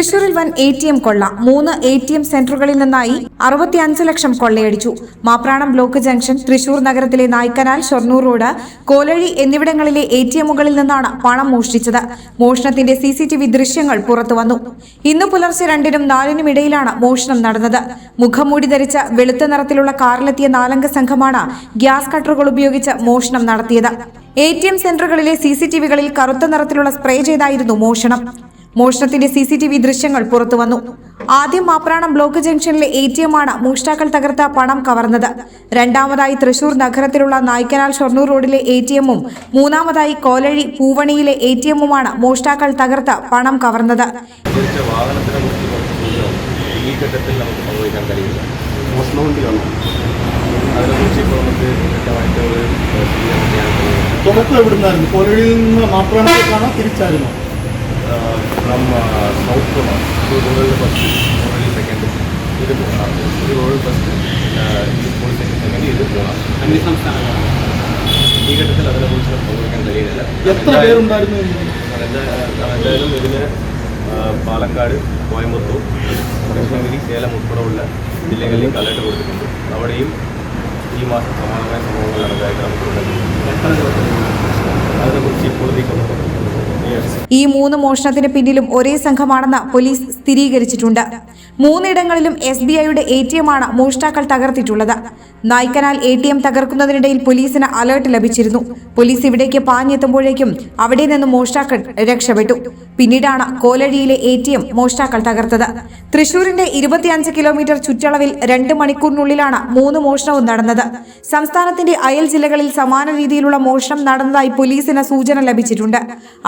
തൃശൂരിൽ വൻ A T M കൊള്ള മൂന്ന് എ ടി എം സെന്ററുകളിൽ നിന്നായി അറുപത്തിയഞ്ച് ലക്ഷം കൊള്ളയടിച്ചു. മാപ്രാണം ബ്ലോക്ക് ജംഗ്ഷൻ തൃശൂർ നഗരത്തിലെ നായ്ക്കനാൽ ഷൊർണൂർ റോഡ് കോലഴി എന്നിവിടങ്ങളിലെ എ ടി എമ്മുകളിൽ നിന്നാണ് പണം മോഷ്ടിച്ചത്. മോഷണത്തിന്റെ സി സി ടി വി ദൃശ്യങ്ങൾ പുറത്തുവന്നു ഇന്ന് പുലർച്ചെ രണ്ടിനും നാലിനും ഇടയിലാണ് മോഷണം നടന്നത്. മുഖംമൂടി ധരിച്ച വെളുത്ത നിറത്തിലുള്ള കാറിലെത്തിയ നാലംഗ സംഘമാണ് ഗ്യാസ് കട്ടറുകൾ ഉപയോഗിച്ച് മോഷണം നടത്തിയത്. എ ടി എം സെന്ററുകളിലെ സി സി ടി വികളിൽ കറുത്ത നിറത്തിലുള്ള സ്പ്രേ ചെയ്തായിരുന്നു മോഷണം. മോഷണത്തിന്റെ സി സി ടി വി ദൃശ്യങ്ങൾ പുറത്തുവന്നു ആദ്യം മാപ്രാണം ബ്ലോക്ക് ജംഗ്ഷനിലെ എ ടി എം ആണ് മോഷ്ടാക്കൾ തകർത്ത പണം കവർന്നത്. രണ്ടാമതായി തൃശൂർ നഗരത്തിലുള്ള നായ്ക്കനാൽ ഷൊർണൂർ റോഡിലെ എ ടി എമ്മും മൂന്നാമതായി കോലഴി പൂവണിയിലെ എ ടി എമ്മുമാണ് മോഷ്ടാക്കൾ തകർത്ത പണം കവർന്നത്. ഈ ഘട്ടത്തിൽ നമുക്ക് പങ്കുവയ്ക്കാൻ കഴിയില്ല. മോഷണം അതിനെക്കുറിച്ച് ഇപ്പോൾ നമുക്ക് വ്യക്തമായിട്ട് ഒരു ചെയ്യാൻ എവിടുന്നായിരുന്നു? കോലഴിയിൽ നിന്ന് മാപ്രാണത്തേക്കാണോ തിരിച്ചായിരുന്നോ? ഫ്രം സൗത്ത് റോഡിൽ ഫസ്റ്റ് റോഡിൽ സെക്കൻഡ് ഇത് പോകണം ഒരു റോഡ് ഫസ്റ്റ് ഇത് പോയി സെക്കൻഡ് സെക്കൻഡ് ഇത് പോകണം അന്യ സംസ്ഥാനങ്ങളാണ്. ഈ ഘട്ടത്തിൽ അതിനെക്കുറിച്ച് പങ്കെടുക്കാൻ കഴിയുന്നില്ല. എത്ര പേരുണ്ടായിരുന്നു? എന്തായാലും ഇതിന് പാലക്കാട് കോയമ്പത്തൂർ കൃഷ്ണഗിരി സേലം ഉൾപ്പെടെയുള്ള ജില്ലകളിൽ കലട്ട് കൊടുത്തിട്ടുണ്ട്. അവിടെയും ഈ മാസം സമാനമായ സംഭവങ്ങൾ നടന്നതായിട്ട് നമുക്കുണ്ടെങ്കിൽ എത്ര അതിനെക്കുറിച്ച് ഇപ്പോഴത്തേക്കൊന്നും യെസ് ഈ മൂന്ന് മോഷണത്തിന് പിന്നിലും ഒരേ സംഘമാണെന്ന് പോലീസ് സ്ഥിരീകരിച്ചിട്ടുണ്ട്. മൂന്നിടങ്ങളിലും എസ് ബി ഐയുടെ എ ടി എമ്മാണ് മോഷ്ടാക്കൾ തകർത്തിട്ടുള്ളത്. നായ്ക്കനാൽ എ ടി എം തകർക്കുന്നതിനിടയിൽ പോലീസിന് അലേർട്ട് ലഭിച്ചിരുന്നു. പോലീസ് ഇവിടേക്ക് പാഞ്ഞെത്തുമ്പോഴേക്കും അവിടെ നിന്ന് മോഷ്ടാക്കൾ രക്ഷപ്പെട്ടു. പിന്നീടാണ് കോലഴിയിലെ എ ടി എം മോഷ്ടാക്കൾ തകർത്തത്. തൃശൂരിന്റെ ഇരുപത്തിയഞ്ച് കിലോമീറ്റർ ചുറ്റളവിൽ രണ്ട് മണിക്കൂറിനുള്ളിലാണ് മൂന്ന് മോഷണവും നടന്നത്. സംസ്ഥാനത്തിന്റെ അയൽ ജില്ലകളിൽ സമാന രീതിയിലുള്ള മോഷണം നടന്നതായി പോലീസിന് സൂചന ലഭിച്ചിട്ടുണ്ട്.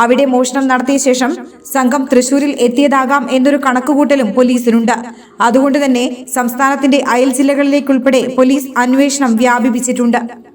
അവിടെ മോഷണം നടത്തിയ ശേഷം സംഘം തൃശൂരിൽ എത്തിയതാകാം എന്നൊരു കണക്കുകൂട്ടലും പോലീസിനുണ്ട്. അതുകൊണ്ട് തന്നെ സംസ്ഥാനത്തിന്റെ അയൽ ജില്ലകളിലേക്കുൾപ്പെടെ പോലീസ് അന്വേഷണം വ്യാപിപ്പിച്ചിട്ടുണ്ട്.